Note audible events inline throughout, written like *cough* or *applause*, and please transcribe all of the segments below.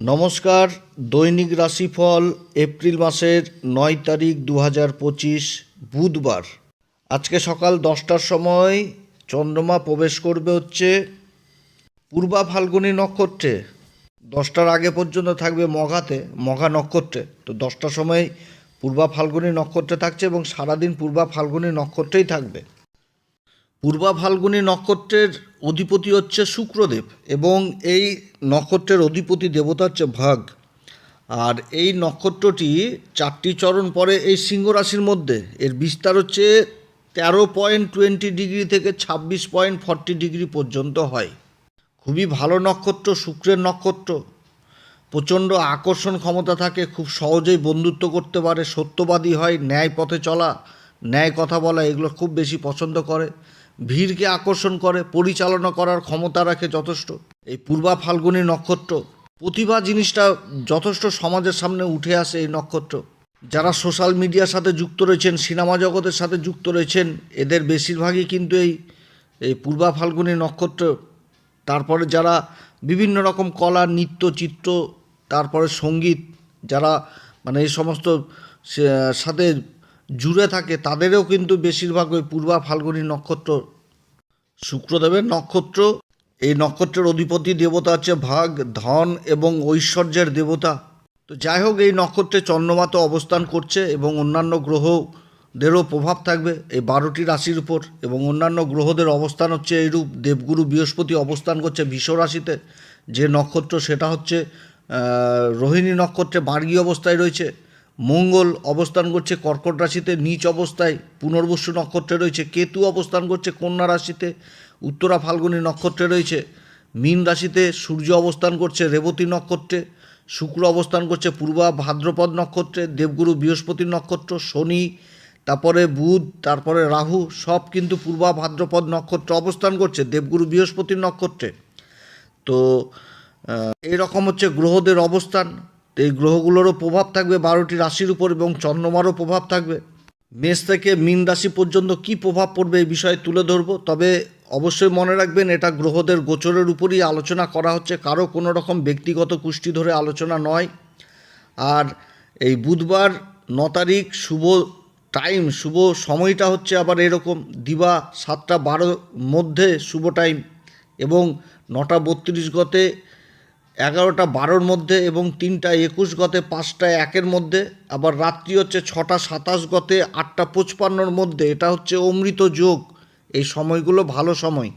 নমস্কার, দৈনিক রাশিফল, এপ্রিল মাসের নয় তারিখ দু হাজার পঁচিশ, বুধবার। আজকে সকাল দশটার সময় চন্দ্রমা প্রবেশ করবে হচ্ছে পূর্বা ফাল্গুনী নক্ষত্রে। দশটার আগে পর্যন্ত থাকবে মঘাতে, মঘা নক্ষত্রে। তো দশটার সময় পূর্বা ফাল্গুনী নক্ষত্রে থাকছে এবং সারাদিন পূর্বা ফাল্গুনী নক্ষত্রেই থাকবে। পূর্বা ফাল্গুনী নক্ষত্রের অধিপতি হচ্ছে শুক্রদেব এবং এই নক্ষত্রের অধিপতি দেবতা হচ্ছে ভাগ। আর এই নক্ষত্রটি চারটি চরণ পরে এই সিংহ রাশির মধ্যে। এর বিস্তার হচ্ছে তেরো পয়েন্ট টোয়েন্টি ডিগ্রি থেকে ছাব্বিশ পয়েন্ট ফর্টি ডিগ্রি পর্যন্ত হয়। খুবই ভালো নক্ষত্র, শুক্রের নক্ষত্র। প্রচণ্ড আকর্ষণ ক্ষমতা থাকে, খুব সহজেই বন্ধুত্ব করতে পারে, সত্যবাদী হয়, ন্যায় পথে চলা, ন্যায় কথা বলা, এগুলো খুব বেশি পছন্দ করে। ভিড়কে আকর্ষণ করে, পরিচালনা করার ক্ষমতা রাখে যথেষ্ট। এই পূর্বা ফাল্গুনী নক্ষত্র, প্রতিভা জিনিসটা যথেষ্ট সমাজের সামনে উঠে আসে এই নক্ষত্র। যারা সোশ্যাল মিডিয়ার সাথে যুক্ত রয়েছেন, সিনেমা জগতের সাথে যুক্ত রয়েছেন, এদের বেশিরভাগই কিন্তু এই এই পূর্বা ফাল্গুনী নক্ষত্র। তারপরে যারা বিভিন্ন রকম কলা, নৃত্য, চিত্র, তারপরে সংগীত, যারা মানে এই সমস্ত সাথে জুড়ে থাকে, তাদেরও কিন্তু বেশিরভাগ ওই পূর্বা ফাল্গুনী নক্ষত্র শুক্রদেবের নক্ষত্র। এই নক্ষত্রের অধিপতি দেবতা হচ্ছে ভাগ, ধন এবং ঐশ্বর্যের দেবতা। তো যাই হোক, এই নক্ষত্রে চন্দ্রমা তো অবস্থান করছে এবং অন্যান্য গ্রহদেরও প্রভাব থাকবে এই বারোটি রাশির উপর এবং অন্যান্য গ্রহদের অবস্থান হচ্ছে এইরূপ। দেবগুরু বৃহস্পতি অবস্থান করছে বিষ রাশিতে। যে নক্ষত্র, সেটা হচ্ছে রোহিণী নক্ষত্রে মার্গী অবস্থায় রয়েছে। মঙ্গল অবস্থান করছে কর্কট রাশিতে নিচ অবস্থায় পুনর্বসু নক্ষত্রে রয়েছে কেতু অবস্থান করছে কন্যা রাশিতে উত্তরা ফাল্গুনী নক্ষত্রে রয়েছে মীন রাশিতে সূর্য অবস্থান করছে রেবতী নক্ষত্রে শুক্র অবস্থান করছে পূর্বা ভাদ্রপদ নক্ষত্রে দেবগুরু বৃহস্পতির নক্ষত্র শনি তারপরে বুধ তারপরে রাহু সব কিন্তু পূর্বা ভাদ্রপদ নক্ষত্রে অবস্থান করছে দেবগুরু বৃহস্পতির নক্ষত্রে। তো আহ, এইরকম হচ্ছে গ্রহদের অবস্থান। তো এই গ্রহগুলোরও প্রভাব থাকবে বারোটি রাশির উপর এবং চন্দ্রমারও প্রভাব থাকবে। মেষ থেকে মীন রাশি পর্যন্ত কি প্রভাব পড়বে এই বিষয়ে তুলে ধরবো, তবে অবশ্যই মনে রাখবেন এটা গ্রহদের গোচরের উপরই আলোচনা করা হচ্ছে, কারও কোনো রকম ব্যক্তিগত কুষ্টি ধরে আলোচনা নয়। আর এই বুধবার ন তারিখ শুভ টাইম, শুভ সময়টা হচ্ছে আবার এরকম, দিবা সাতটা বারো মধ্যে শুভ টাইম এবং নটা বত্রিশ গতে এগারোটা বারোর মধ্যে এবং তিনটা একুশ গতে, পাঁচটা একের মধ্যে, আবার রাত্রি হচ্ছে ছটা সাতাশ গতে, আটটা পঁচপান্নর মধ্যে। এটা হচ্ছে অমৃত যোগ। এই সময়গুলো ভালো সময়।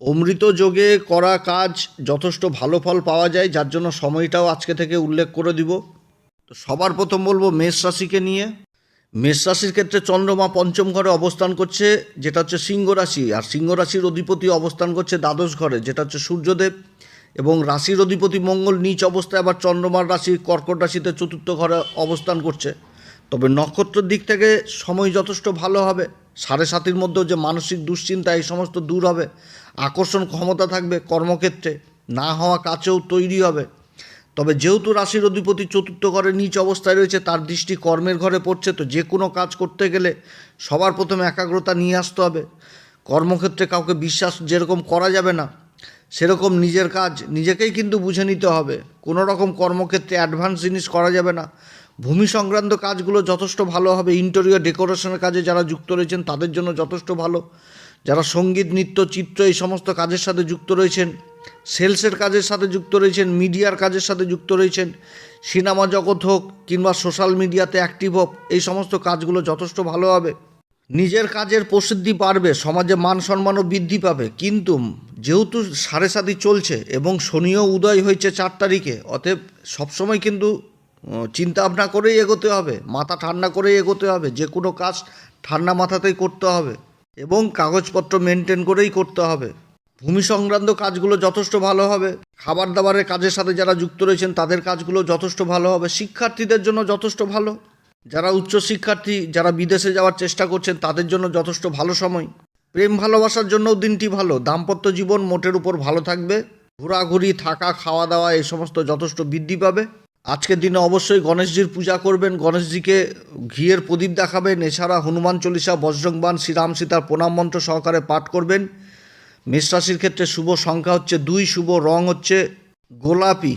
অমৃত যোগে করা কাজ যথেষ্ট ভালো ফল পাওয়া যায়, যার জন্য সময়টাও আজকে থেকে উল্লেখ করে দিব। তো সবার প্রথম বলব মেষ রাশিকে নিয়ে। মেষ রাশির ক্ষেত্রে চন্দ্রমা পঞ্চম ঘরে অবস্থান করছে, যেটা হচ্ছে সিংহ রাশি। আর সিংহ রাশির অধিপতি অবস্থান করছে দ্বাদশ ঘরে, যেটা হচ্ছে সূর্যদেব। এবং রাশির অধিপতি মঙ্গল নিচ অবস্থায় আবার চন্দ্রমার রাশি, কর্কট রাশিতে চতুর্থ ঘরে অবস্থান করছে। তবে নক্ষত্রের দিক থেকে সময় যথেষ্ট ভালো হবে। সাড়ে সাতির মধ্যেও যে মানসিক দুশ্চিন্তা, এই সমস্ত দূর হবে। আকর্ষণ ক্ষমতা থাকবে কর্মক্ষেত্রে, না হওয়া কাছেও তৈরি হবে। তবে যেহেতু রাশির অধিপতি চতুর্থ ঘরে নিচ অবস্থায় রয়েছে, তার দৃষ্টি কর্মের ঘরে পড়ছে, তো যে কোনো কাজ করতে গেলে সবার প্রথমে একাগ্রতা নিয়ে আসতে হবে। কর্মক্ষেত্রে কাউকে বিশ্বাস যেরকম করা যাবে না সেরকম নিজের কাজ নিজেকেই কিন্তু বুঝে নিতে হবে। কোনো রকম কর্মক্ষেত্রে অ্যাডভান্স জিনিস করা যাবে না। ভূমি সংক্রান্ত কাজগুলো যথেষ্ট ভালো হবে। ইন্টেরিয়র ডেকোরেশনের কাজে যারা যুক্ত রয়েছেন, তাদের জন্য যথেষ্ট ভালো। যারা সংগীত, নৃত্য, চিত্র এই সমস্ত কাজের সাথে যুক্ত রয়েছেন সেলসের কাজের সাথে যুক্ত রয়েছেন মিডিয়ার কাজের সাথে যুক্ত রয়েছেন সিনেমা জগৎ হোক কিংবা সোশ্যাল মিডিয়াতে অ্যাক্টিভ হোক, এই সমস্ত কাজগুলো যথেষ্ট ভালো হবে। নিজের কাজের প্রসিদ্ধি বাড়বে, সমাজে মান সম্মানও বৃদ্ধি পাবে। কিন্তু যেহেতু সাড়ে সাতি চলছে এবং শনিও উদয় হয়েছে চার তারিখে, অতএব সবসময় কিন্তু চিন্তা ভাবনা করেই এগোতে হবে, মাথা ঠান্ডা করেই এগোতে হবে, যে কোনো কাজ ঠান্ডা মাথাতেই করতে হবে এবং কাগজপত্র মেনটেন করেই করতে হবে। ভূমি সংক্রান্ত কাজগুলো যথেষ্ট ভালো হবে, খাবার দাবারের কাজের সাথে যারা যুক্ত রয়েছেন তাদের কাজগুলো যথেষ্ট ভালো হবে, শিক্ষার্থীদের জন্য যথেষ্ট ভালো। যারা উচ্চ শিক্ষার্থী, যারা বিদেশে যাওয়ার চেষ্টা করছেন, তাদের জন্য যথেষ্ট ভালো সময়। প্রেম ভালোবাসার জন্যও দিনটি ভালো। দাম্পত্য জীবন মোটের উপর ভালো থাকবে। ঘোরাঘুরি, থাকা, খাওয়া দাওয়া, এই সমস্ত যথেষ্ট বৃদ্ধি পাবে। আজকের দিনে অবশ্যই গণেশজির পূজা করবেন। গণেশজিকে ঘিয়ের প্রদীপ দেখাবেন। এছাড়া হনুমান চল্লিশা বজ্রংবান শ্রীরাম সীতার প্রণাম মন্ত্র সহকারে পাঠ করবেন। মেষ রাশির ক্ষেত্রে শুভ সংখ্যা হচ্ছে দুই, শুভ রং হচ্ছে গোলাপি।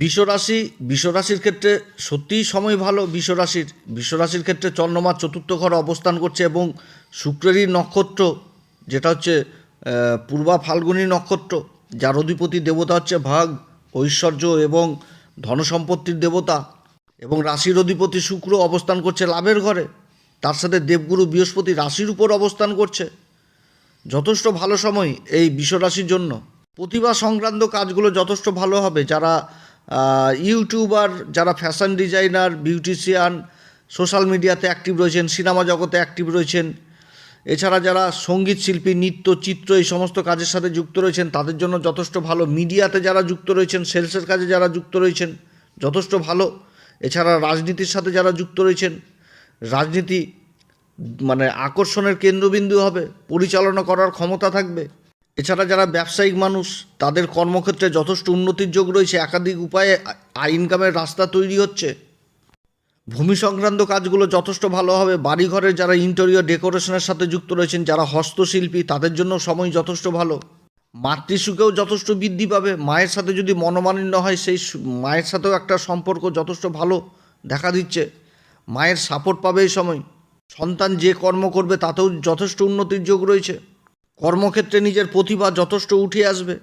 বিশ্বরাশি, বিশ্বরাশির ক্ষেত্রে সত্যিই সময় ভালো, বিশ্বরাশির বিশ্বরাশির ক্ষেত্রে চন্দ্রমা চতুর্থ ঘরে অবস্থান করছে এবং শুক্রেরই নক্ষত্র, যেটা হচ্ছে পূর্বা ফাল্গুনী নক্ষত্র, যার অধিপতি দেবতা হচ্ছে ভাগ, ঐশ্বর্য এবং ধনসম্পত্তির দেবতা এবং রাশির অধিপতি শুক্র অবস্থান করছে লাভের ঘরে। তার সাথে দেবগুরু বৃহস্পতি রাশির উপর অবস্থান করছে। যথেষ্ট ভালো সময় এই বিশ্বরাশির জন্য। প্রতিভা সংক্রান্ত কাজগুলো যথেষ্ট ভালো হবে। যারা ইউটিউবার, যারা ফ্যাশন ডিজাইনার বিউটিশিয়ান সোশ্যাল মিডিয়াতে অ্যাক্টিভ রয়েছেন সিনেমা জগতে অ্যাক্টিভ রয়েছেন, এছাড়া যারা সংগীত শিল্পী, নৃত্য, চিত্র, এই সমস্ত কাজের সাথে যুক্ত রয়েছেন, তাদের জন্য যথেষ্ট ভালো। মিডিয়াতে যারা যুক্ত রয়েছেন সেলসের কাজে যারা যুক্ত রয়েছেন, যথেষ্ট ভালো। এছাড়া রাজনীতির সাথে যারা যুক্ত রয়েছেন, রাজনীতি মানে আকর্ষণের কেন্দ্রবিন্দু হবে, পরিচালনা করার ক্ষমতা থাকবে। এছাড়া যারা ব্যবসায়িক মানুষ, তাদের কর্মক্ষেত্রে যথেষ্ট উন্নতির যোগ রয়েছে। একাধিক উপায়ে আ- ইনকামের রাস্তা তৈরি হচ্ছে। ভূমি সংক্রান্ত কাজগুলো যথেষ্ট ভালো হবে। বাড়িঘরের যারা ইন্টেরিয়র ডেকোরেশনের সাথে যুক্ত রয়েছেন, যারা হস্তশিল্পী, তাদের জন্য সময় যথেষ্ট ভালো। মাতৃসুখেও যথেষ্ট বৃদ্ধি পাবে। মায়ের সাথে যদি মনোমালিন্য হয়, সেই মায়ের সাথেও একটা সম্পর্ক যথেষ্ট ভালো দেখা দিচ্ছে। মায়ের সাপোর্ট পাবে এই সময়। সন্তান যে কর্ম করবে, তাতেও যথেষ্ট উন্নতির যোগ রয়েছে। কর্মক্ষেত্রে নিজের প্রতিভা যথেষ্ট উঠে আসবে,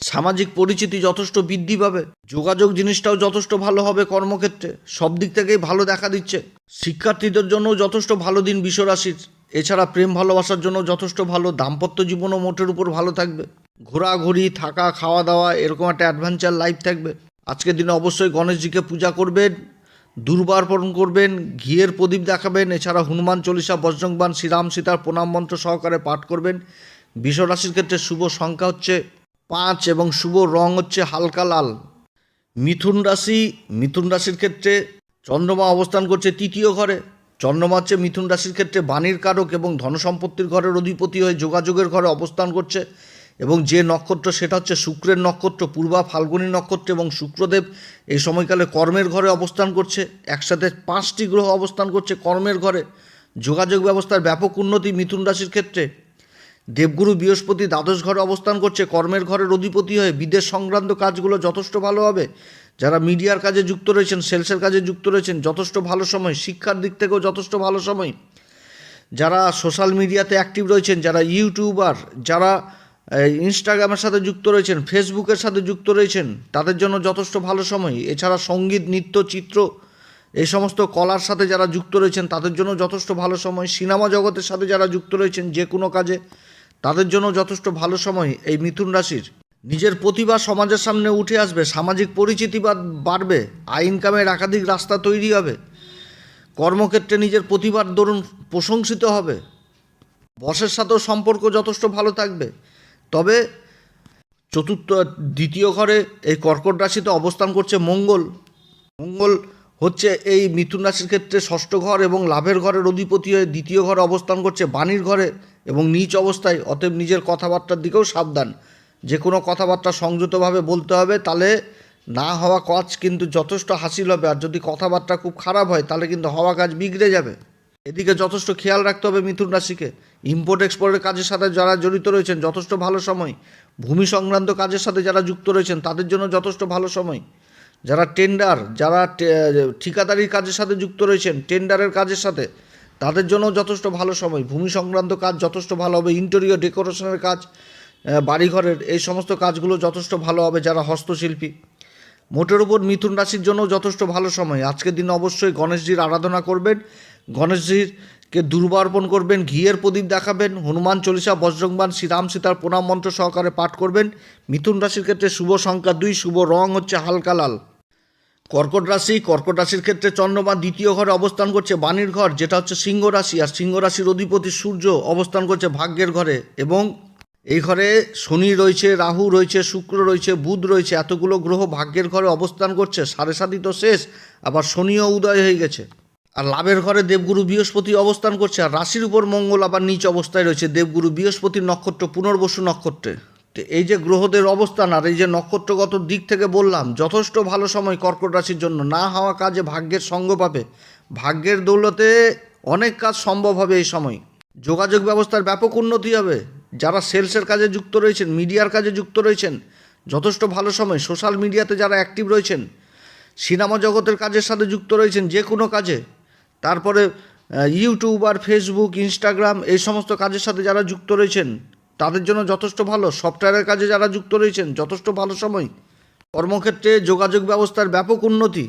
সামাজিক পরিচিতি যথেষ্ট বৃদ্ধি পাবে, যোগাযোগ জিনিসটাও যথেষ্ট ভালো হবে কর্মক্ষেত্রে, সব দিক থেকেই ভালো দেখা দিচ্ছে। শিক্ষার্থীদের জন্য যথেষ্ট ভালো দিন বিশ্বরাশির, এছাড়া প্রেম ভালোবাসার জন্য যথেষ্ট ভালো, দাম্পত্য জীবনও মোটের উপর ভালো থাকবে। ঘোরাঘুরি, থাকা, খাওয়া দাওয়া, এরকম একটা অ্যাডভেঞ্চার লাইফ থাকবে। আজকের দিনে অবশ্যই গণেশজিকে পূজা করবেন দুর্বার্পণ করবেন, ঘিয়ের প্রদীপ দেখাবেন, এছাড়া হনুমান চল্লিশা বজ্রংবান শ্রীরাম সীতার প্রণাম মন্ত্র সহকারে পাঠ করবেন। বিশ্বরাশির ক্ষেত্রে শুভ সংখ্যা হচ্ছে পাঁচ এবং শুভ রং হচ্ছে হালকা লাল। মিথুন রাশি, মিথুন রাশির ক্ষেত্রে চন্দ্রমা অবস্থান করছে তৃতীয় ঘরে। চন্দ্রমা হচ্ছে মিথুন রাশির ক্ষেত্রে বাণীর কারক এবং ধনসম্পত্তির ঘরের অধিপতি হয়ে যোগাযোগের ঘরে অবস্থান করছে। এবং যে নক্ষত্র, সেটা হচ্ছে শুক্রের নক্ষত্র, পূর্বা ফাল্গুনী নক্ষত্র এবং শুক্রদেব এই সময়কালে কর্মের ঘরে অবস্থান করছে। একসাথে পাঁচটি গ্রহ অবস্থান করছে কর্মের ঘরে। যোগাযোগ ব্যবস্থার ব্যাপক উন্নতি মিথুন রাশির ক্ষেত্রে। দেবগুরু বৃহস্পতি দ্বাদশ ঘরে অবস্থান করছে, কর্মের ঘরের অধিপতি হয়ে বিদেশ সংক্রান্ত কাজগুলো যথেষ্ট ভালো হবে। যারা মিডিয়ার কাজে যুক্ত রয়েছেন, সেলসের কাজে যুক্ত রয়েছেন, যথেষ্ট ভালো সময়, শিক্ষার দিক থেকেও যথেষ্ট ভালো সময়। যারা সোশ্যাল মিডিয়াতে অ্যাক্টিভ রয়েছেন, যারা ইউটিউবার, যারা ইনস্টাগ্রামের সাথে যুক্ত রয়েছেন ফেসবুকের সাথে যুক্ত রয়েছেন, তাদের জন্য যথেষ্ট ভালো সময়। এছাড়া সংগীত, নৃত্য, চিত্র, এই সমস্ত কলার সাথে যারা যুক্ত রয়েছেন, তাদের জন্য যথেষ্ট ভালো সময়। সিনেমা জগতের সাথে যারা যুক্ত রয়েছেন, যে কোনো কাজে, তাদের জন্য যথেষ্ট ভালো সময় এই মিথুন রাশির। নিজের প্রতিভা সমাজের সামনে উঠে আসবে, সামাজিক পরিচিতি বাড়বে, আয় ইনকামের একাধিক রাস্তা তৈরি হবে, কর্মক্ষেত্রে নিজের প্রতিভার দরুন প্রশংসিত হবে, বসের সাথেও সম্পর্ক যথেষ্ট ভালো থাকবে তবে চতুর্থ, দ্বিতীয় ঘরে এই কর্কট রাশিতে অবস্থান করছে মঙ্গল। মঙ্গল হচ্ছে এই মিথুন রাশির ক্ষেত্রে ষষ্ঠ ঘর এবং লাভের ঘরের অধিপতি হয়ে দ্বিতীয় ঘরে অবস্থান করছে বাণীর ঘরে এবং নিচ অবস্থায়, অতএব নিজের কথাবার্তার দিকেও সাবধান। যে কোনো কথাবার্তা সংযতভাবে বলতে হবে, তাহলে না হওয়া কাজ কিন্তু যথেষ্ট হাসিল হবে। আর যদি কথাবার্তা খুব খারাপ হয়, তাহলে কিন্তু হওয়া কাজ বিগড়ে যাবে। এদিকে যথেষ্ট খেয়াল রাখতে হবে মিথুন রাশিকে। ইম্পোর্ট এক্সপোর্টের কাজের সাথে যারা জড়িত রয়েছেন, যথেষ্ট ভালো সময়। ভূমি সংক্রান্ত কাজের সাথে যারা যুক্ত রয়েছেন, তাদের জন্য যথেষ্ট ভালো সময়। যারা টেন্ডার যারা ঠিকাদারির কাজের সাথে যুক্ত রয়েছেন টেন্ডারের কাজের সাথে, তাদের জন্য যথেষ্ট ভালো সময়। ভূমি সংক্রান্ত কাজ যথেষ্ট ভালো হবে ইন্টেরিয়র ডেকোরেশনের কাজ বাড়িঘরের এই সমস্ত কাজগুলো যথেষ্ট ভালো হবে যারা হস্তশিল্পী। মোটের উপর মিথুন রাশির জন্য যথেষ্ট ভালো সময়। আজকের দিন অবশ্যই গণেশজির আরাধনা করবেন গণেশজিরকে দুর্বার্পণ করবেন, ঘিয়ের প্রদীপ দেখাবেন, হনুমান চল্লিশা বজ্রংবান শ্রীরাম সীতার প্রণাম মন্ত্র সহকারে পাঠ করবেন। মিথুন রাশির ক্ষেত্রে শুভ সংখ্যা দুই, শুভ রং হচ্ছে হালকা লাল। কর্কট রাশি, কর্কট রাশির ক্ষেত্রে চন্দ্রমা দ্বিতীয় ঘরে অবস্থান করছে বাণীর ঘর, যেটা হচ্ছে সিংহ রাশি, আর সিংহ রাশির অধিপতি সূর্য অবস্থান করছে ভাগ্যের ঘরে। এবং এই ঘরে শনি রয়েছে, রাহু রয়েছে, শুক্র রয়েছে, বুধ রয়েছে, এতগুলো গ্রহ ভাগ্যের ঘরে অবস্থান করছে, সাড়ে সাতই তো শেষ, আবার শনিও উদয় হয়ে গেছে। আর লাভের ঘরে দেবগুরু বৃহস্পতি অবস্থান করছে, আর রাশির উপর মঙ্গল, আবার নিচ অবস্থায় রয়েছে দেবগুরু বৃহস্পতির নক্ষত্র, পুনর্বসু নক্ষত্রে। তো এই যে গ্রহদের অবস্থান আর এই যে নক্ষত্রগত দিক থেকে বললাম, যথেষ্ট ভালো সময় কর্কট রাশির জন্য। না হওয়া কাজে ভাগ্যের সঙ্গ পাবে। ভাগ্যের দৌলতে অনেক কাজ সম্ভব হবে এই সময়। যোগাযোগ ব্যবস্থার ব্যাপক উন্নতি হবে। যারা সেলসের কাজে যুক্ত রয়েছেন, মিডিয়ার কাজে যুক্ত রয়েছেন, যথেষ্ট ভালো সময়। সোশ্যাল মিডিয়াতে যারা অ্যাক্টিভ রয়েছেন, সিনেমা জগতের কাজের সাথে যুক্ত রয়েছেন, যে কোনো কাজে তারপরে ইউটিউব আর ফেসবুক, ইনস্টাগ্রাম, এই সমস্ত কাজের সাথে যারা যুক্ত রয়েছেন, তাদের জন্য যথেষ্ট ভালো। সফটওয়্যারের কাজে যারা যুক্ত রয়েছেন, যথেষ্ট ভালো সময়। কর্মক্ষেত্রে যোগাযোগ ব্যবস্থার ব্যাপক উন্নতি।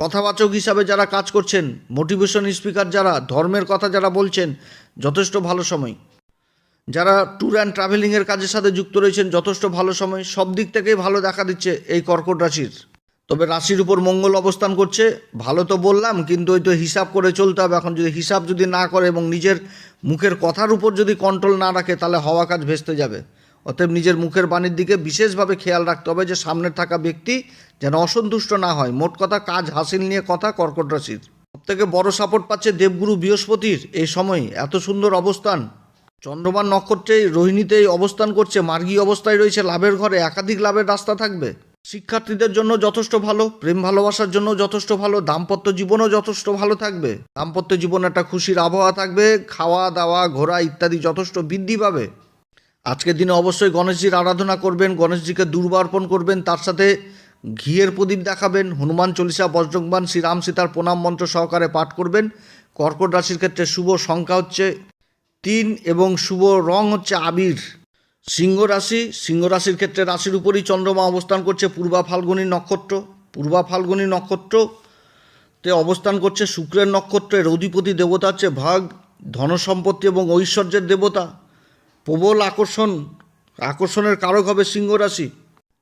কথাবাচক হিসাবে যারা কাজ করছেন মোটিভেশন স্পিকার যারা, ধর্মের কথা যারা বলছেন, যথেষ্ট ভালো সময়। যারা ট্যুর অ্যান্ড ট্রাভেলিংয়ের কাজের সাথে যুক্ত রয়েছেন, যথেষ্ট ভালো সময়। সব দিক থেকেই ভালো দেখা দিচ্ছে এই কর্কট রাশির। তবে রাশির উপর মঙ্গল অবস্থান করছে। ভালো তো বললাম, কিন্তু ওই তো হিসাব করে চলতে হবে। এখন যদি হিসাব যদি না করে এবং নিজের মুখের কথার উপর যদি কন্ট্রোল না রাখে, তাহলে হওয়া কাজ ভেস্তে যাবে। অতএব নিজের মুখের বাণীর দিকে বিশেষভাবে খেয়াল রাখতে হবে যে, সামনে থাকা ব্যক্তি যেন অসন্তুষ্ট না হয়। মোট কথা, কাজ হাসিল নিয়ে কথা কর্কট রাশির। সবথেকে বড় সাপোর্ট পাচ্ছে দেবগুরু বৃহস্পতির এই সময়। এত সুন্দর অবস্থান। চন্দ্রমান নক্ষত্রে রোহিণীতেই অবস্থান করছে। মার্গী অবস্থায় রয়েছে লাভের ঘরে। একাধিক লাভের রাস্তা থাকবে। শিক্ষার্থীদের জন্য যথেষ্ট ভালো, প্রেম ভালোবাসার জন্য যথেষ্ট ভালো, দাম্পত্য জীবনও যথেষ্ট ভালো থাকবে। দাম্পত্য জীবনে একটা খুশির আবহাওয়া থাকবে, খাওয়া, দাওয়া, ঘোরা ইত্যাদি যথেষ্ট বৃদ্ধি পাবে। আজকের দিনে অবশ্যই গণেশজির আরাধনা করবেন, গণেশজিকে দুর্বা অর্পণ করবেন, তার সাথে ঘিয়ের প্রদীপ দেখাবেন, হনুমান চল্লিশা, বজ্রংবান, শ্রীরাম সীতার প্রণাম মন্ত্র সহকারে পাঠ করবেন। কর্কট রাশির ক্ষেত্রে শুভ সংখ্যা হচ্ছে তিন এবং শুভ রং হচ্ছে আবির। সিংহ রাশি, সিংহ রাশির ক্ষেত্রে রাশির উপরই চন্দ্রমা অবস্থান করছে, পূর্বা ফাল্গুনী নক্ষত্র, পূর্বা ফাল্গুনী নক্ষত্রতে অবস্থান করছে শুক্রের নক্ষত্রের অধিপতি দেবতা হচ্ছে ভাগ, ধনসম্পত্তি এবং ঐশ্বর্যের দেবতা। প্রবল আকর্ষণ, আকর্ষণের কারক হবে সিংহ রাশি।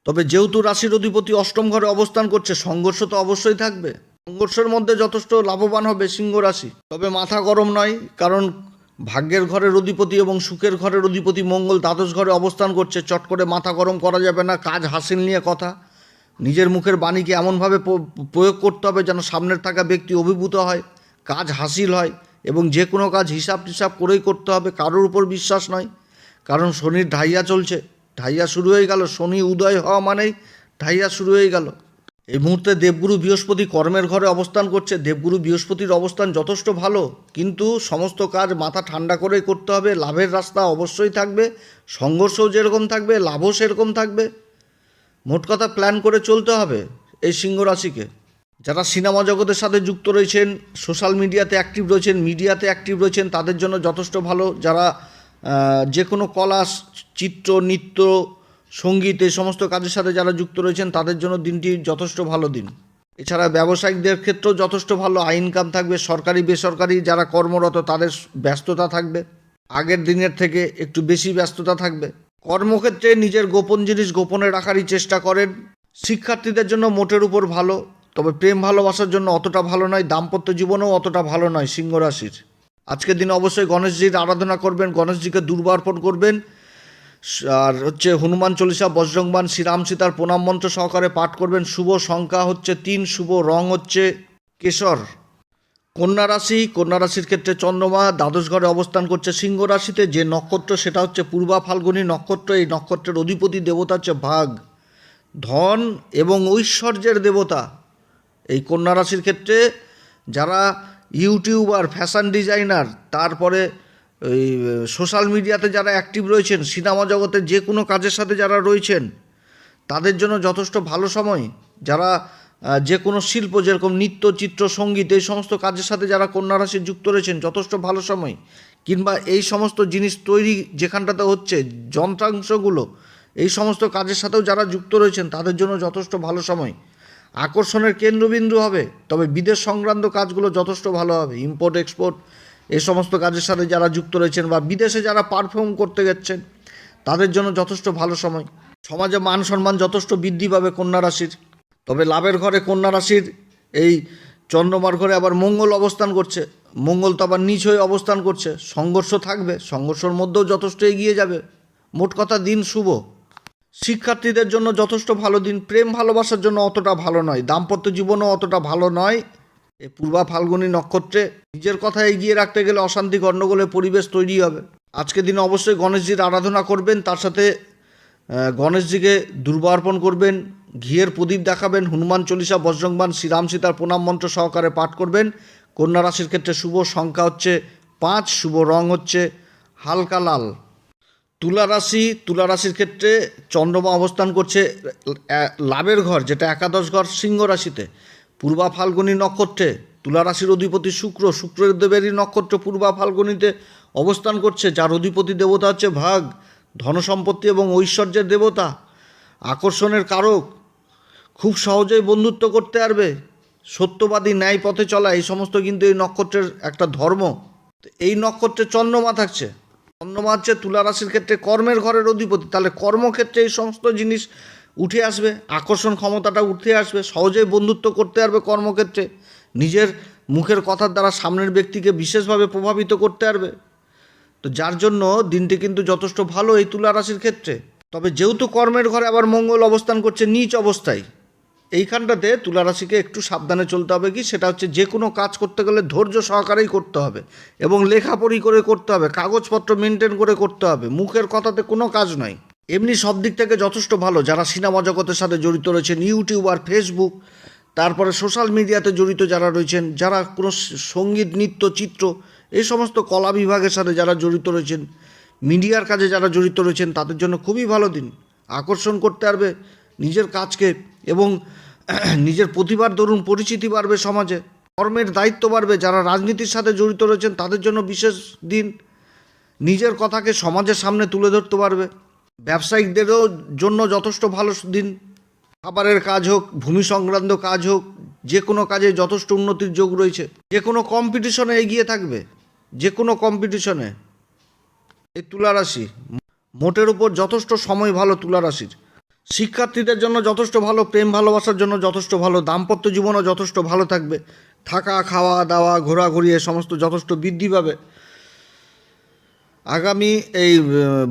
তবে যেহেতু রাশির অধিপতি অষ্টম ঘরে অবস্থান করছে, সংঘর্ষ তো অবশ্যই থাকবে। সংঘর্ষের মধ্যে যথেষ্ট লাভবান হবে সিংহ রাশি। তবে মাথা গরম নয়, কারণ ভাগ্যের ঘরের অধিপতি এবং সুখের ঘরের অধিপতি মঙ্গল দ্বাদশ ঘরে অবস্থান করছে। চট করে মাথা গরম করা যাবে না, কাজ হাসিল নিয়ে কথা। নিজের মুখের বাণীকে এমনভাবে প্রয়োগ করতে হবে যেন সামনের থাকা ব্যক্তি অভিভূত হয়, কাজ হাসিল হয় এবং যে কোনো কাজ হিসাব টিসাব করেই করতে হবে, কারোর উপর বিশ্বাস নয়। কারণ শনির ঢাইয়া চলছে, ঢাইয়া শুরু হয়ে গেল, শনি উদয় হওয়া মানেই ঢাইয়া শুরু হয়ে গেল। এই মুহূর্তে দেবগুরু বৃহস্পতি কর্মের ঘরে অবস্থান করছে। দেবগুরু বৃহস্পতির অবস্থান যথেষ্ট ভালো, কিন্তু সমস্ত কাজ মাথা ঠান্ডা করেই করতে হবে। লাভের রাস্তা অবশ্যই থাকবে, সংঘর্ষও যেরকম থাকবে, লাভও সেরকম থাকবে। মোট কথা প্ল্যান করে চলতে হবে এই সিংহ রাশিকে। যারা সিনেমা জগতের সাথে যুক্ত রয়েছেন সোশ্যাল মিডিয়াতে অ্যাক্টিভ রয়েছেন মিডিয়াতে অ্যাক্টিভ রয়েছেন, তাদের জন্য যথেষ্ট ভালো। যারা যে কোনো কলা, চিত্র, নৃত্য সংগীত, এই সমস্ত কাজের সাথে যারা যুক্ত রয়েছেন, তাদের জন্য দিনটি যথেষ্ট ভালো দিন। এছাড়া ব্যবসায়িকদের ক্ষেত্রেও যথেষ্ট ভালো আই ইনকাম থাকবে। সরকারি, বেসরকারি যারা কর্মরত, তাদের ব্যস্ততা থাকবে। আগের দিনের থেকে একটু বেশি ব্যস্ততা থাকবে। কর্মক্ষেত্রে নিজের গোপন জিনিস গোপনে রাখারই চেষ্টা করেন। শিক্ষার্থীদের জন্য মোটের উপর ভালো, তবে প্রেম ভালোবাসার জন্য অতটা ভালো নয়। দাম্পত্য জীবনেও অতটা ভালো নয় সিংহ রাশির আজকের দিনে অবশ্যই গণেশজির আরাধনা করবেন। গণেশজিকে দুর্বা অর্পণ করবেন। আর হচ্ছে হনুমান চল্লিশা, বজ্রংবান, শ্রীরাম সীতার প্রণাম মন্ত্র সহকারে পাঠ করবেন। শুভ সংখ্যা হচ্ছে তিন, শুভ রং হচ্ছে কেশর। কন্যা রাশি, কন্যা রাশির ক্ষেত্রে চন্দ্রমা, দ্বাদশ ঘরে অবস্থান করছে সিংহ রাশিতে। যে নক্ষত্র, সেটা হচ্ছে পূর্বা ফাল্গুনী নক্ষত্র। এই নক্ষত্রের অধিপতি দেবতা হচ্ছে ভাগ, ধন এবং ঐশ্বর্যের দেবতা। এই কন্যা রাশির ক্ষেত্রে যারা ইউটিউবার, ফ্যাশন ডিজাইনার, তারপরে এই সোশ্যাল মিডিয়াতে যারা অ্যাক্টিভ রয়েছেন সিনেমা জগতে যে কোনো কাজের সাথে যারা রয়েছেন, তাদের জন্য যথেষ্ট ভালো সময়। যারা যে কোনো শিল্প, যেরকম নৃত্য, চিত্র, সংগীত, এই সমস্ত কাজের সাথে যারা কন্যা রাশি যুক্ত রয়েছেন, যথেষ্ট ভালো সময়। কিংবা এই সমস্ত জিনিস তৈরি যেখানটাতে হচ্ছে, যন্ত্রাংশগুলো, এই সমস্ত কাজের সাথেও যারা যুক্ত রয়েছেন, তাদের জন্য যথেষ্ট ভালো সময়। আকর্ষণের কেন্দ্রবিন্দু হবে, তবে বিদেশ সংক্রান্ত কাজগুলো যথেষ্ট ভালো হবে। ইম্পোর্ট এক্সপোর্ট এই সমস্ত কাজের সাথে যারা যুক্ত রয়েছেন বা বিদেশে যারা পারফর্ম করতে যাচ্ছেন, তাদের জন্য যথেষ্ট ভালো সময়। সমাজে মান সম্মান যথেষ্ট বৃদ্ধি পাবে কন্যা রাশির। তবে লাভের ঘরে কন্যা রাশির এই চন্দ্রমার ঘরে আবার মঙ্গল অবস্থান করছে। মঙ্গল তো আবার নিচ হয়ে অবস্থান করছে। সংঘর্ষ থাকবে, সংঘর্ষের মধ্যেও যথেষ্ট এগিয়ে যাবে। মোট কথা দিন শুভ। শিক্ষার্থীদের জন্য যথেষ্ট ভালো দিন। প্রেম ভালোবাসার জন্য অতটা ভালো নয়। দাম্পত্য জীবনও অতটা ভালো নয়। এ পূর্বা ফাল্গুনী নক্ষত্রে নিজের কথা এগিয়ে রাখতে গেলে অশান্তি গণ্ডগোলের পরিবেশ তৈরি হবে। আজকে দিনে অবশ্যই গণেশজির আরাধনা করবেন, তার সাথে গণেশজিকে দুর্বা অর্পণ করবেন, ঘিয়ের প্রদীপ দেখাবেন, হনুমান চল্লিশা বজ্রংবান শ্রীরাম সীতার প্রণাম মন্ত্র সহকারে পাঠ করবেন। কন্যা রাশির ক্ষেত্রে শুভ সংখ্যা হচ্ছে পাঁচ, শুভ রং হচ্ছে হালকা লাল। তুলা রাশি, তুলা রাশির ক্ষেত্রে চন্দ্রমা অবস্থান করছে লাভের ঘর, যেটা একাদশ ঘর, সিংহ রাশিতে। পূর্বা ফাল্গুনী নক্ষত্রে তুলা রাশির অধিপতি শুক্র শুক্রদেবেরই নক্ষত্র পূর্বা ফাল্গুনীতে অবস্থান করছে, যার অধিপতি দেবতা হচ্ছে ভাগ, ধনসম্পত্তি এবং ঐশ্বর্যের দেবতা, আকর্ষণের কারক, খুব সহজেই বন্ধুত্ব করতে পারবে, সত্যবাদী ন্যায় পথে চলা, এই সমস্ত কিন্তু এই নক্ষত্রের একটা ধর্ম। এই নক্ষত্রে চন্দ্রমা থাকছে। চন্দ্রমা হচ্ছে তুলা রাশির ক্ষেত্রে কর্মের ঘরের অধিপতি। তাহলে কর্মক্ষেত্রে এই সমস্ত জিনিস উঠে আসবে, আকর্ষণ ক্ষমতাটা উঠে আসবে, সহজেই বন্ধুত্ব করতে পারবে কর্মক্ষেত্রে। নিজের মুখের কথার দ্বারা সামনের ব্যক্তিকে বিশেষভাবে প্রভাবিত করতে পারবে। তো যার জন্য দিনটি কিন্তু যথেষ্ট ভালো এই তুলা রাশির ক্ষেত্রে। তবে যেহেতু কর্মের ঘরে আবার মঙ্গল অবস্থান করছে নিচ অবস্থায়, এইখানটাতে তুলা রাশিকে একটু সাবধানে চলতে হবে কি? সেটা হচ্ছে যে কোনো কাজ করতে গেলে ধৈর্য সহকারেই করতে হবে এবং লেখাপড়ি করে করতে হবে, কাগজপত্র মেনটেন করে করতে হবে। মুখের কথাতে কোনো কাজ নয়। এমনি সব দিক থেকে যথেষ্ট ভালো। যারা সিনেমা জগতের সাথে জড়িত রয়েছেন ইউটিউব আর ফেসবুক তারপরে সোশ্যাল মিডিয়াতে জড়িত যারা রয়েছেন, যারা কোনো সংগীত, নৃত্য, চিত্র এই সমস্ত কলা বিভাগের সাথে যারা জড়িত রয়েছেন, মিডিয়ার কাজে যারা জড়িত রয়েছেন, তাদের জন্য খুবই ভালো দিন। আকর্ষণ করতে পারবে নিজের কাজকে এবং *clears throat* নিজের প্রতিভার দরুন পরিচিতি বাড়বে সমাজে। কর্মের দায়িত্ব বাড়বে। যারা রাজনীতির সাথে জড়িত রয়েছেন, তাদের জন্য বিশেষ দিন। নিজের কথাকে সমাজের সামনে তুলে ধরতে পারবে। ব্যবসায়িকদেরও জন্য যথেষ্ট ভালো দিন। খাবারের কাজ হোক, ভূমি সংক্রান্ত কাজ হোক, যে কোনো কাজে যথেষ্ট উন্নতির যোগ রয়েছে। যে কোনো কম্পিটিশনে এগিয়ে থাকবে। যে কোনো কম্পিটিশনে এই তুলা রাশি। মোটের উপর যথেষ্ট সময় ভালো তুলা রাশির। শিক্ষার্থীদের জন্য যথেষ্ট ভালো, প্রেম ভালোবাসার জন্য যথেষ্ট ভালো, দাম্পত্য জীবনও যথেষ্ট ভালো থাকবে। থাকা, খাওয়া, দাওয়া, ঘোরাঘুরি এ সমস্ত যথেষ্ট বৃদ্ধি পাবে। আগামী এই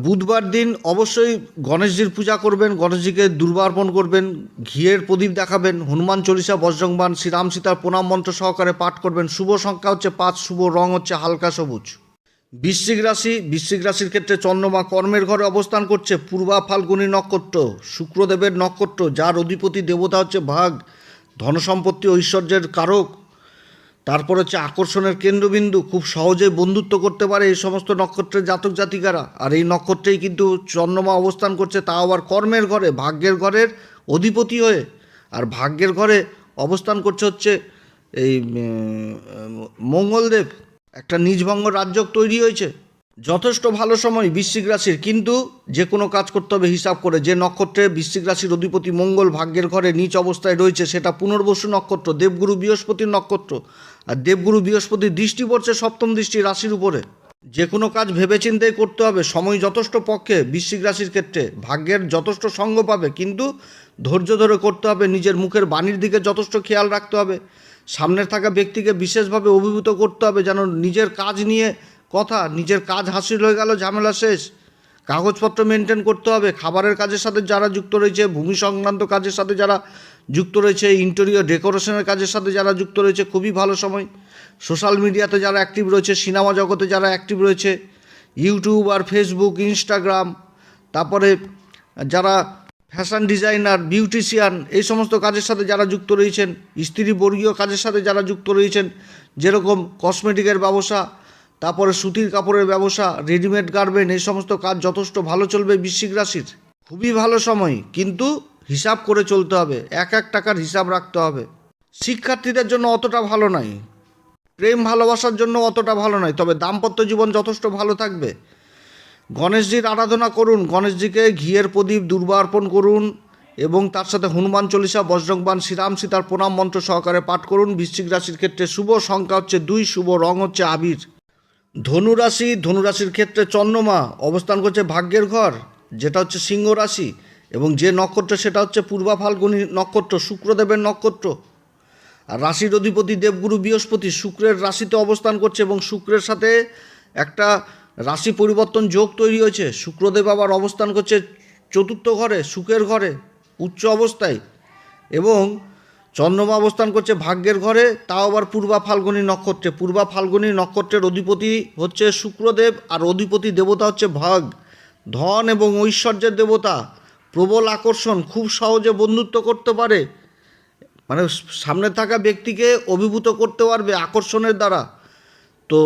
বুধবার দিন অবশ্যই গণেশজির পূজা করবেন, গণেশজিকে দুর্বার্পণ করবেন, ঘিয়ের প্রদীপ দেখাবেন, হনুমান চল্লিশা বজ্রংবান শ্রীরাম সীতার প্রণাম মন্ত্র সহকারে পাঠ করবেন। শুভ সংখ্যা হচ্ছে পাঁচ, শুভ রং হচ্ছে হালকা সবুজ। বৃশ্চিক রাশি, বৃশ্চিক রাশির ক্ষেত্রে চন্দ্রমা কর্মের ঘরে অবস্থান করছে। পূর্বা ফাল্গুনী নক্ষত্র, শুক্রদেবের নক্ষত্র, যার অধিপতি দেবতা হচ্ছে ভাগ ধনসম্পত্তি ঐশ্বর্যের কারক তারপর হচ্ছে আকর্ষণের কেন্দ্রবিন্দু খুব সহজে বন্ধুত্ব করতে পারে এই সমস্ত নক্ষত্রের জাতক জাতিকারা। আর এই নক্ষত্রেই কিন্তু চন্দ্রমা অবস্থান করছে, তা আবার কর্মের ঘরে, ভাগ্যের ঘরের অধিপতি হয়ে। আর ভাগ্যের ঘরে অবস্থান করছে হচ্ছে এই মঙ্গলদেব। একটা নিজভঙ্গ রাজ্য তৈরি হয়েছে। যথেষ্ট ভালো সময় বৃশ্চিক রাশির, কিন্তু যে কোনো কাজ করতে হবে হিসাব করে। যে নক্ষত্রে বৃশ্চিক রাশির অধিপতি মঙ্গল, ভাগ্যের ঘরে নিচ অবস্থায় রয়েছে, সেটা পুনর্বসু নক্ষত্র, দেবগুরু বৃহস্পতির নক্ষত্র। আর দেবগুরু বৃহস্পতি দৃষ্টি পড়ছে সপ্তম দৃষ্টি রাশির উপরে। যে কোনো কাজ ভেবেচিন্তেই করতে হবে, সময় যথেষ্ট পক্ষে বৃশ্চিক রাশির ক্ষেত্রে, ভাগ্যের যথেষ্ট সঙ্গ পাবে, কিন্তু ধৈর্য ধরে করতে হবে, নিজের মুখের বাণীর দিকে যথেষ্ট খেয়াল রাখতে হবে, সামনের থাকা ব্যক্তিকে বিশেষভাবে অভিভূত করতে হবে, যেন নিজের কাজ নিয়ে কথা, নিজের কাজ হাসিল হয়ে গেল, ঝামেলা শেষ। কাগজপত্র মেনটেন করতে হবে, খাবারের কাজের সাথে যারা যুক্ত রয়েছে, ভূমি সংক্রান্ত কাজের সাথে যারা যুক্ত রয়েছে ইন্টেরিয়র ডেকোরেশনের কাজের সাথে যারা যুক্ত রয়েছে, খুবই ভালো সময়। সোশ্যাল মিডিয়াতে যারা অ্যাক্টিভ রয়েছে সিনেমা জগতে যারা অ্যাক্টিভ রয়েছে ইউটিউব আর ফেসবুক ইনস্টাগ্রাম তারপরে যারা ফ্যাশন ডিজাইনার বিউটিশিয়ান এই সমস্ত কাজের সাথে যারা যুক্ত রয়েছেন, স্ত্রী বর্গীয় কাজের সাথে যারা যুক্ত রয়েছেন, যেরকম কসমেটিকের ব্যবসা, তারপরে সুতির কাপড়ের ব্যবসা রেডিমেড গার্মেন্ট এই সমস্ত কাজ যথেষ্ট ভালো চলবে বৃশ্চিক রাশির। খুবই ভালো সময়, কিন্তু হিসাব করে চলতে হবে, এক এক টাকার হিসাব রাখতে হবে। শিক্ষার্থীদের জন্য অতটা ভালো নয় প্রেম ভালোবাসার জন্য অতটা ভালো নয় তবে দাম্পত্য জীবন যথেষ্ট ভালো থাকবে। গণেশজির আরাধনা করুন, গণেশজিকে ঘিয়ের প্রদীপ দুর্বার্পণ করুন, এবং তার সাথে হনুমান চল্লিশা বজ্রংবান শ্রীরাম সীতার প্রণাম মন্ত্র সহকারে পাঠ করুন। বৃশ্চিক রাশির ক্ষেত্রে শুভ সংখ্যা হচ্ছে দুই, শুভ রং হচ্ছে আবির। ধনুরাশি, ধনুরাশির ক্ষেত্রে চন্দ্রমা, অবস্থান করছে ভাগ্যের ঘর, যেটা হচ্ছে সিংহ রাশি। এবং যে নক্ষত্র সেটা হচ্ছে পূর্বা ফাল্গুনী নক্ষত্র, শুক্রদেবের নক্ষত্র। আর রাশির অধিপতি দেবগুরু বৃহস্পতি শুক্রের রাশিতে অবস্থান করছে এবং শুক্রের সাথে একটা রাশি পরিবর্তন যোগ তৈরি হয়েছে। শুক্রদেব আবার অবস্থান করছে চতুর্থ ঘরে, সুখের ঘরে, উচ্চ অবস্থায় এবং চন্দ্রমা অবস্থান করছে ভাগ্যের ঘরে, তাও আবার পূর্বা ফাল্গুনী নক্ষত্রে। পূর্বা ফাল্গুনী নক্ষত্রের অধিপতি হচ্ছে শুক্রদেব, আর অধিপতি দেবতা হচ্ছে ভাগ, ধন এবং ঐশ্বর্যের দেবতা। প্রবল আকর্ষণ খুব সহজে বন্ধুত্ব করতে পারে। মানে সামনে থাকা ব্যক্তিকে অভিভূত করতে পারবে আকর্ষণের দ্বারা। তো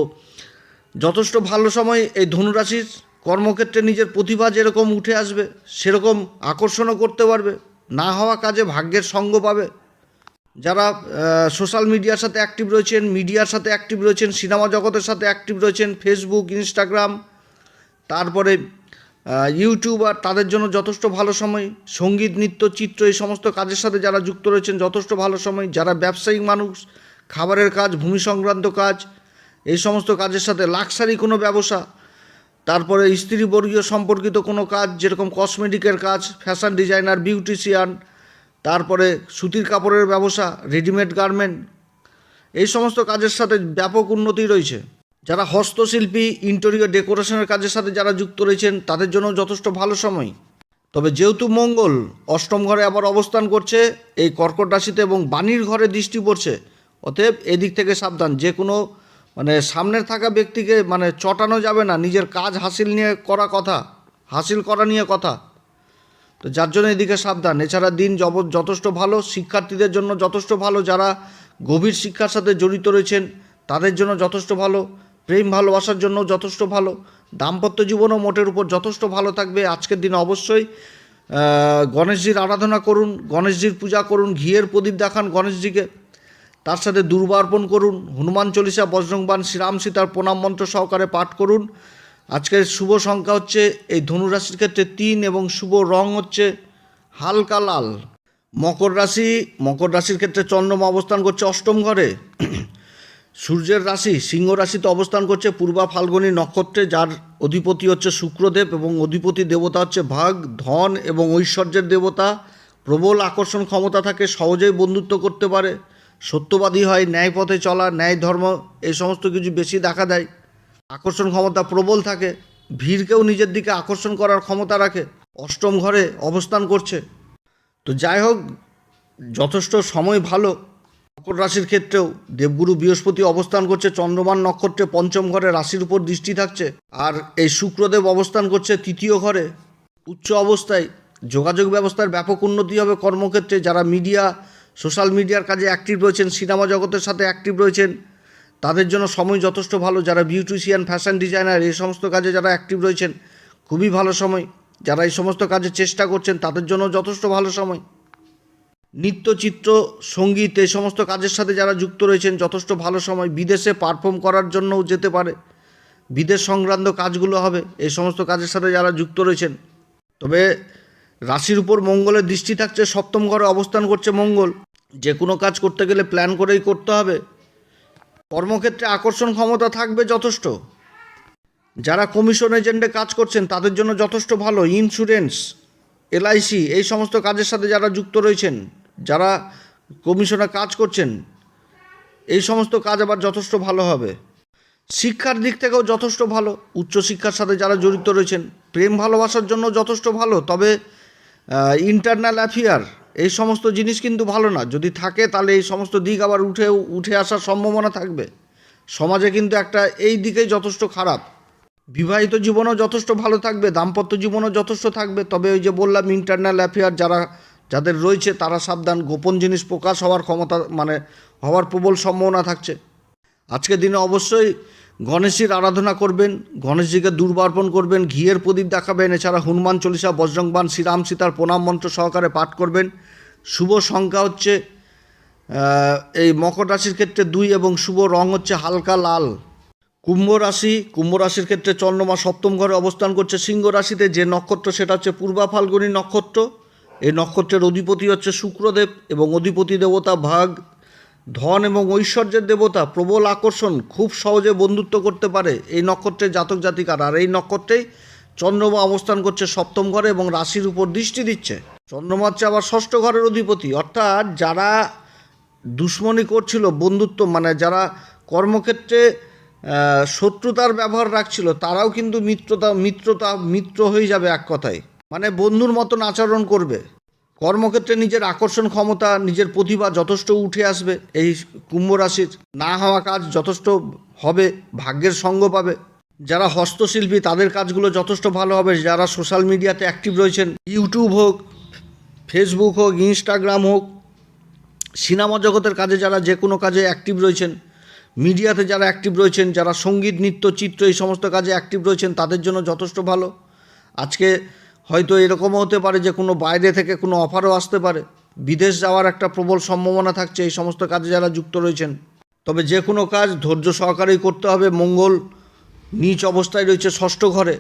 যথেষ্ট ভালো সময় এই ধনুরাশির কর্মক্ষেত্রে নিজের প্রতিভা যেরকম উঠে আসবে, সেরকম আকর্ষণও করতে পারবে। না হওয়া কাজে ভাগ্যের সঙ্গ পাবে। যারা সোশ্যাল মিডিয়ার সাথে অ্যাক্টিভ রয়েছেন মিডিয়ার সাথে অ্যাক্টিভ রয়েছেন সিনেমা জগতের সাথে অ্যাক্টিভ রয়েছেন ফেসবুক ইনস্টাগ্রাম তারপরে আহ, ইউটিউব আর তাদের জন্য যথেষ্ট ভালো সময় সংগীত নৃত্য চিত্র এই সমস্ত কাজের সাথে যারা যুক্ত রয়েছেন যথেষ্ট ভালো সময়। যারা ব্যবসায়িক মানুষ খাবারের কাজ ভূমি সংক্রান্ত কাজ এই সমস্ত কাজের সাথে লাক্সারি কোনো ব্যবসা তারপরে স্ত্রীবর্গীয় সম্পর্কিত কোনো কাজ যেরকম কসমেটিকের কাজ ফ্যাশন ডিজাইনার বিউটিশিয়ান তারপরে সুতির কাপড়ের ব্যবসা রেডিমেড গার্মেন্ট এই সমস্ত কাজের সাথে ব্যাপক উন্নতি রয়েছে। যারা হস্তশিল্পী ইন্টেরিয়র ডেকোরেশনের কাজের সাথে যারা যুক্ত রয়েছেন, তাদের জন্য যথেষ্ট ভালো সময়। তবে যেহেতু মঙ্গল, অষ্টম ঘরে আবার অবস্থান করছে, এই কর্কট রাশিতে এবং বাণীর ঘরে দৃষ্টি পড়ছে, অতএব এদিক থেকে সাবধান। যে কোনো মানে সামনের থাকা ব্যক্তিকে মানে চটানো যাবে না, নিজের কাজ হাসিল নিয়ে করা কথা, হাসিল করা নিয়ে কথা। তো যার জন্য এদিকে সাবধান। এছাড়া দিন জব, যথেষ্ট ভালো, শিক্ষার্থীদের জন্য যথেষ্ট ভালো, যারা গভীর শিক্ষার সাথে জড়িত রয়েছেন, তাদের জন্য যথেষ্ট ভালো। প্রেম ভালোবাসার জন্য যথেষ্ট ভালো, দাম্পত্য জীবনও মোটের উপর যথেষ্ট ভালো থাকবে। আজকের দিনে অবশ্যই গণেশজির আরাধনা করুন, গণেশজির পূজা করুন, ঘিয়ের প্রদীপ দেখান গণেশজিকে, তার সাথে দুর্বার্পণ করুন, হনুমান চল্লিশা বজ্রংবান শ্রীরাম সীতার প্রণাম মন্ত্র সহকারে পাঠ করুন। আজকের শুভ সংখ্যা হচ্ছে, এই ধনুরাশির ক্ষেত্রে তিন এবং শুভ রং হচ্ছে হালকা লাল। মকর রাশি, মকর রাশির ক্ষেত্রে চন্দ্রমা অবস্থান করছে অষ্টম ঘরে। সূর্যের রাশি, সিংহ রাশিতে অবস্থান করছে পূর্বা ফাল্গুনী নক্ষত্রে, যার অধিপতি হচ্ছে শুক্রদেব এবং অধিপতি দেবতা হচ্ছে ভাগ, ধন এবং ঐশ্বর্যের দেবতা। প্রবল আকর্ষণ ক্ষমতা থাকে, সহজেই বন্ধুত্ব করতে পারে। সত্যবাদী হয়, ন্যায় পথে চলা, ন্যায় ধর্ম, এই সমস্ত কিছু বেশি দেখা দেয়। আকর্ষণ ক্ষমতা প্রবল থাকে, ভিড়কেও নিজের দিকে আকর্ষণ করার ক্ষমতা রাখে, অষ্টম ঘরে অবস্থান করছে। তো যাই হোক, যথেষ্ট সময় ভালো মকর রাশির ক্ষেত্রেও দেবগুরু বৃহস্পতি অবস্থান করছে, চন্দ্রমান নক্ষত্রে পঞ্চম ঘরে রাশির উপর দৃষ্টি থাকছে, আর এই শুক্রদেব অবস্থান করছে তৃতীয় ঘরে। উচ্চ অবস্থায় যোগাযোগ ব্যবস্থার ব্যাপক উন্নতি হবে কর্মক্ষেত্রে, যারা মিডিয়া, সোশ্যাল মিডিয়ার কাজে অ্যাক্টিভ রয়েছেন, সিনেমা জগতের সাথে অ্যাক্টিভ রয়েছেন, তাদের জন্য সময় যথেষ্ট ভালো। যারা বিউটিশিয়ান, ফ্যাশন ডিজাইনার, এই সমস্ত কাজে যারা অ্যাক্টিভ রয়েছেন, খুবই ভালো সময়। যারা এই সমস্ত কাজে চেষ্টা করছেন, তাদের জন্য যথেষ্ট ভালো সময়। নৃত্যচিত্র, সংগীত, এই সমস্ত কাজের সাথে যারা যুক্ত রয়েছেন, যথেষ্ট ভালো সময় বিদেশে পারফর্ম করার জন্যও যেতে পারে। বিদেশ সংক্রান্ত কাজগুলো হবে, এই সমস্ত কাজের সাথে যারা যুক্ত রয়েছেন। তবে রাশির উপর মঙ্গলের দৃষ্টি থাকছে, সপ্তম ঘরে অবস্থান করছে মঙ্গল। যে কোনো কাজ করতে গেলে প্ল্যান করেই করতে হবে। কর্মক্ষেত্রে আকর্ষণ ক্ষমতা থাকবে যথেষ্ট। যারা কমিশন এজেন্টে কাজ করছেন, তাদের জন্য যথেষ্ট ভালো। ইন্স্যুরেন্স এলআইসি, এই সমস্ত কাজের সাথে যারা যুক্ত রয়েছেন, যারা কমিশনে কাজ করছেন, এই সমস্ত কাজ আবার যথেষ্ট ভালো হবে। শিক্ষার দিক থেকেও যথেষ্ট ভালো। উচ্চশিক্ষার সাথে যারা জড়িত রয়েছেন, প্রেম ভালোবাসার জন্য যথেষ্ট ভালো। তবে ইন্টারনাল অ্যাফেয়ার এই সমস্ত জিনিস কিন্তু ভালো না। যদি থাকে, তাহলে এই সমস্ত দিক আবার উঠে উঠে আসার সম্ভাবনা থাকবে। সমাজে কিন্তু একটা এই দিকেই যথেষ্ট খারাপ। বিবাহিত জীবনও যথেষ্ট ভালো থাকবে, দাম্পত্য জীবনও যথেষ্ট থাকবে, তবে ওই যে বললাম ইন্টারনাল অ্যাফেয়ার যারা, যাদের রয়েছে তারা সাবধান, গোপন জিনিস প্রকাশ হওয়ার ক্ষমতা মানে হওয়ার প্রবল সম্ভাবনা থাকছে। আজকের দিনে অবশ্যই গণেশের আরাধনা করবেন, গণেশজিকে দুর্বার্পণ করবেন, ঘিয়ের প্রদীপ দেখাবেন, এছাড়া হনুমান চল্লিশা বজ্রংবান শ্রীরাম সীতার প্রণাম মন্ত্র সহকারে পাঠ করবেন। শুভ সংখ্যা হচ্ছে এই মকর রাশির ক্ষেত্রে দুই এবং শুভ রং হচ্ছে হালকা লাল। কুম্ভ রাশি, কুম্ভ রাশির ক্ষেত্রে চন্দ্রমা সপ্তম ঘরে অবস্থান করছে সিংহ রাশিতে, যে নক্ষত্র সেটা হচ্ছে পূর্বা ফাল্গুনী নক্ষত্র। এই নক্ষত্রের অধিপতি হচ্ছে শুক্রদেব এবং অধিপতি দেবতা ভাগ, ধন এবং ঐশ্বর্যের দেবতা। প্রবল আকর্ষণ, খুব সহজে বন্ধুত্ব করতে পারে এই নক্ষত্রের জাতক জাতিকার। আর এই নক্ষত্রেই চন্দ্রমা অবস্থান করছে সপ্তম ঘরে এবং রাশির উপর দৃষ্টি দিচ্ছে। চন্দ্রমা হচ্ছে আবার ষষ্ঠ ঘরের অধিপতি। অর্থাৎ যারা দুশ্মনী করছিল বন্ধুত্ব মানে যারা কর্মক্ষেত্রে শত্রুতার ব্যবহার রাখছিল, তারাও কিন্তু মিত্রতা মিত্রতা, মিত্র হয়ে যাবে এক কথায়। মানে বন্ধুর মতন আচরণ করবে। কর্মক্ষেত্রে নিজের আকর্ষণ ক্ষমতা, নিজের প্রতিভা যথেষ্ট উঠে আসবে। এই কুম্ভ রাশির না হওয়া কাজ যথেষ্ট হবে, ভাগ্যের সঙ্গ পাবে। যারা হস্তশিল্পী, তাদের কাজগুলো যথেষ্ট ভালো হবে। যারা সোশ্যাল মিডিয়াতে অ্যাক্টিভ রয়েছেন, ইউটিউব হোক, ফেসবুক হোক, ইনস্টাগ্রাম হোক, সিনেমা জগতের কাজে যারা যে কোনো কাজে অ্যাক্টিভ রয়েছেন মিডিয়াতে যারা অ্যাক্টিভ রয়েছেন, যারা সংগীত, নৃত্য, চিত্র এই সমস্ত কাজে অ্যাক্টিভ রয়েছেন, তাদের জন্য যথেষ্ট ভালো। আজকে হয়তো এরকমও হতে পারে যে কোনো বাইরে থেকে কোনো অফারও আসতে পারে। বিদেশ যাওয়ার একটা প্রবল সম্ভাবনা থাকছে এই সমস্ত কাজে যারা যুক্ত রয়েছেন। তবে যে কোনো কাজ ধৈর্য সহকারেই করতে হবে। মঙ্গল নিচ অবস্থায় রয়েছে ষষ্ঠ ঘরে।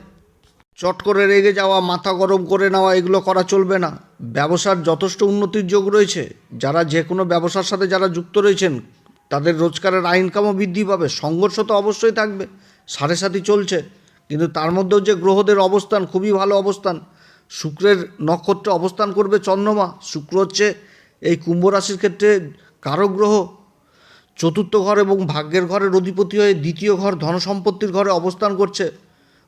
চট করে রেগে যাওয়া, মাথা গরম করে নেওয়া, এগুলো করা চলবে না। ব্যবসার যথেষ্ট উন্নতির যোগ রয়েছে। যারা যে কোনো ব্যবসার সাথে যারা যুক্ত রয়েছেন তাদের রোজগারের ইনকামও বৃদ্ধি পাবে, সংঘর্ষ তো অবশ্যই থাকবে, সাড়ে সাথী চলছে, কিন্তু তার মধ্যেও যে গ্রহদের অবস্থান, খুবই ভালো অবস্থান, শুক্রের নক্ষত্রে অবস্থান করবে চন্দ্রমা, শুক্র হচ্ছে এই কুম্ভ রাশির ক্ষেত্রে কারক গ্রহ, চতুর্থ ঘর এবং ভাগ্যের ঘরের অধিপতি হয়ে দ্বিতীয় ঘর ধনসম্পত্তির ঘরে অবস্থান করছে,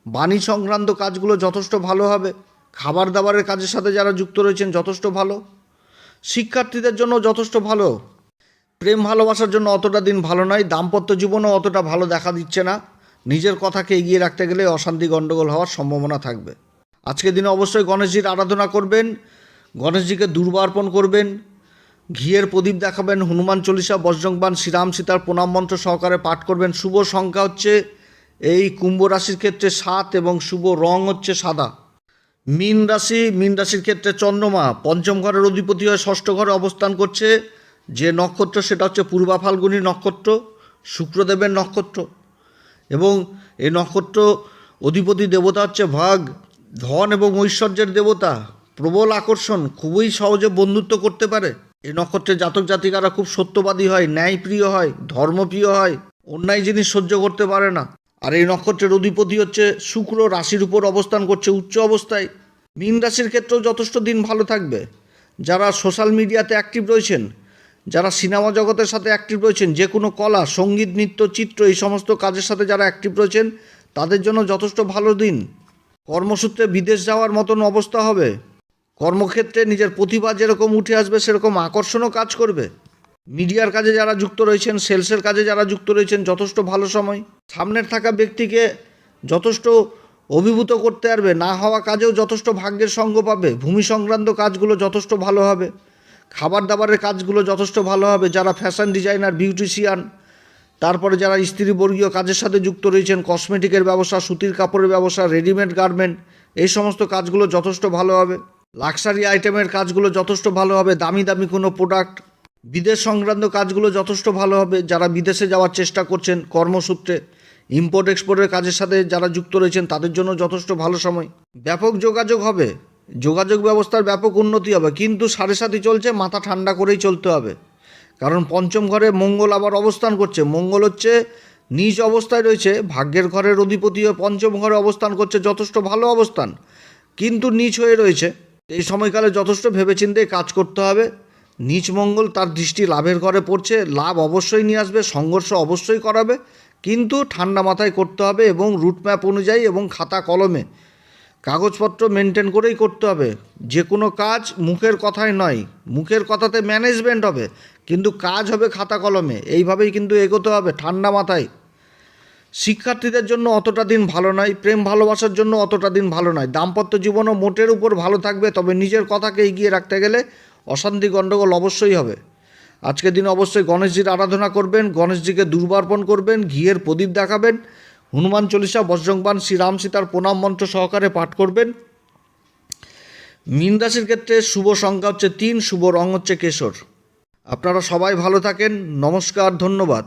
বাণী সংক্রান্ত কাজগুলো যথেষ্ট ভালো হবে, খাবার দাবারের কাজের সাথে যারা যুক্ত রয়েছেন যথেষ্ট ভালো, শিক্ষার্থীদের জন্য যথেষ্ট ভালো প্রেম ভালোবাসার জন্য অতটা দিন ভালো নয়, দাম্পত্য জীবনও অতটা ভালো দেখা দিচ্ছে না। নিজের কথাকে এগিয়ে রাখতে গেলে অশান্তি গণ্ডগোল হওয়ার সম্ভাবনা থাকবে। আজকের দিনে অবশ্যই গণেশজির আরাধনা করবেন, গণেশজিকে দুর্বার্পণ করবেন, ঘিয়ের প্রদীপ দেখাবেন, হনুমান চল্লিশা বজ্রংবান শ্রীরাম সীতার প্রণাম মন্ত্র সহকারে পাঠ করবেন। শুভ সংখ্যা হচ্ছে এই কুম্ভ রাশির ক্ষেত্রে সাত এবং শুভ রং হচ্ছে সাদা। মীন রাশি, মীন রাশির ক্ষেত্রে চন্দ্রমা, পঞ্চম ঘরের অধিপতি হয়ে ষষ্ঠ ঘরে অবস্থান করছে। যে নক্ষত্র, সেটা হচ্ছে পূর্বা ফাল্গুনী নক্ষত্র, শুক্রদেবের নক্ষত্র। এবং এই নক্ষত্র অধিপতি দেবতা হচ্ছে ভাগ, ধন এবং ঐশ্বর্যের দেবতা। প্রবল আকর্ষণ, খুবই সহজে বন্ধুত্ব করতে পারে। এই নক্ষত্রের জাতক জাতিকারা খুব সত্যবাদী হয়, ন্যায়প্রিয় হয়, ধর্মপ্রিয় হয়, অন্যায় জিনিস সহ্য করতে পারে না। আর এই নক্ষত্রের অধিপতি হচ্ছে শুক্র, রাশির উপর অবস্থান করছে উচ্চ অবস্থায়। মীন রাশির ক্ষেত্রেও যথেষ্ট দিন ভালো থাকবে। যারা সোশ্যাল মিডিয়াতে অ্যাক্টিভ রয়েছেন যারা সিনেমা জগতের সাথে অ্যাক্টিভ রয়েছেন, যে কোনো কলা, সংগীত, নৃত্য, চিত্র, এই সমস্ত কাজের সাথে যারা অ্যাক্টিভ রয়েছেন, তাদের জন্য যথেষ্ট ভালো দিন। কর্মসূত্রে বিদেশ যাওয়ার মতন অবস্থা হবে। কর্মক্ষেত্রে নিজের প্রতিভা যেরকম উঠে আসবে, সেরকম আকর্ষণও কাজ করবে। মিডিয়ার কাজে যারা যুক্ত রয়েছেন, সেলসের কাজে যারা যুক্ত রয়েছেন, যথেষ্ট ভালো সময়। সামনের থাকা ব্যক্তিকে যথেষ্ট অভিভূত করতে পারবে, না হওয়া কাজেও যথেষ্ট ভাগ্যের সঙ্গ পাবে। ভূমি সংক্রান্ত কাজগুলো যথেষ্ট ভালো হবে। খাবার দাবারের কাজগুলো যথেষ্ট ভালো হবে। যারা ফ্যাশন ডিজাইনার বিউটিশিয়ান তারপরে যারা স্ত্রীবর্গীয় কাজের সাথে যুক্ত রয়েছেন কসমেটিকের ব্যবসা, সুতির কাপড়ের ব্যবসা রেডিমেড গার্মেন্ট এই সমস্ত কাজগুলো যথেষ্ট ভালো হবে। লাক্সারি আইটেমের কাজগুলো যথেষ্ট ভালো হবে। দামি দামি কোনো প্রোডাক্ট বিদেশ সংক্রান্ত কাজগুলো যথেষ্ট ভালো হবে। যারা বিদেশে যাওয়ার চেষ্টা করছেন কর্মসূত্রে ইম্পোর্ট এক্সপোর্টের কাজের সাথে যারা যুক্ত রয়েছেন, তাদের জন্য যথেষ্ট ভালো সময়। ব্যাপক যোগাযোগ হবে। যোগাযোগ ব্যবস্থার ব্যাপক উন্নতি হবে, কিন্তু সাড়ে সাথে চলছে, মাথা ঠান্ডা করেই চলতে হবে। কারণ পঞ্চম ঘরে মঙ্গল আবার অবস্থান করছে। মঙ্গল হচ্ছে নিজ অবস্থায় রয়েছে, ভাগ্যের ঘরের অধিপতি হয়ে পঞ্চম ঘরে অবস্থান করছে, যথেষ্ট ভালো অবস্থান, কিন্তু নিচ হয়ে রয়েছে। এই সময়কালে যথেষ্ট ভেবেচিন্তে কাজ করতে হবে। নিচ মঙ্গল তার দৃষ্টি লাভের ঘরে পড়ছে, লাভ অবশ্যই নিয়ে আসবে, সংঘর্ষ অবশ্যই করাবে, কিন্তু ঠান্ডা মাথায় করতে হবে এবং রুট ম্যাপ অনুযায়ী এবং খাতা কলমে কাগজপত্র মেনটেন করেই করতে হবে। যে কোনো কাজ মুখের কথায় নয়। মুখের কথাতে ম্যানেজমেন্ট হবে। কিন্তু কাজ হবে খাতা কলমে। এইভাবেই কিন্তু এগোতে হবে ঠান্ডা মাথায়। শিক্ষার্থীদের জন্য অতটা দিন ভালো নয়। প্রেম ভালোবাসার জন্য অতটা দিন ভালো নয়। দাম্পত্য জীবনও মোটের উপর ভালো থাকবে। তবে নিজের কথাকে এগিয়ে রাখতে গেলে অশান্তি গণ্ডগোল অবশ্যই হবে। আজকের দিন অবশ্যই গণেশজির আরাধনা করবেন। গণেশজিকে দুর্বার্পণ করবেন। ঘিয়ের প্রদীপ দেখাবেন। হনুমান চল্লিশা বজ্রংবান শ্রীরাম সীতার প্রণাম মন্ত্র সহকারে পাঠ করবেন। মীন রাশির ক্ষেত্রে শুভ সংখ্যা হচ্ছে তিন, শুভ রং হচ্ছে কেশর। আপনারা সবাই ভালো থাকেন, নমস্কার, ধন্যবাদ।